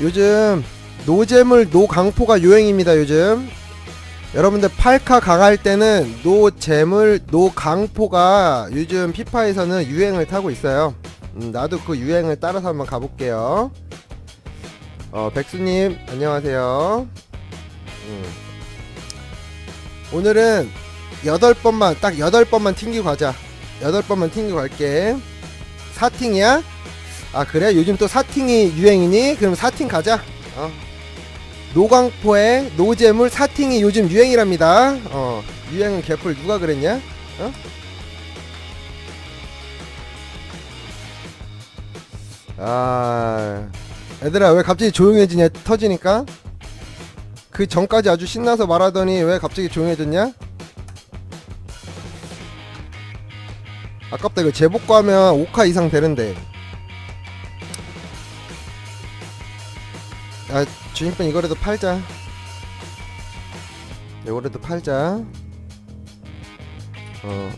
요즘 노잼을 노강포가 유행입니다 요즘. 여러분들 팔카 강할 때는 노잼을 노강포가 요즘 피파에서는 유행을 타고 있어요. 음, 나도 그 유행을 따라서 한번 가볼게요. 어 백수님 안녕하세요. 음. 오늘은 여덟 번만 딱 여덟 번만 튕기고 가자. 여덟 번만 튕기고 갈게. 사팅이야? 아 그래? 요즘 또 사팅이 유행이니? 그럼 사팅 가자 어. 노광포의 노잼물 사팅이 요즘 유행이랍니다 어 유행은 개뿔 누가 그랬냐? 어? 아 얘들아 왜 갑자기 조용해지냐 터지니까 그 전까지 아주 신나서 말하더니 왜 갑자기 조용해졌냐? 아깝다 이거 재복구하면 5카 이상 되는데 아 주인분 이거라도 팔자. 이거라도 팔자. 어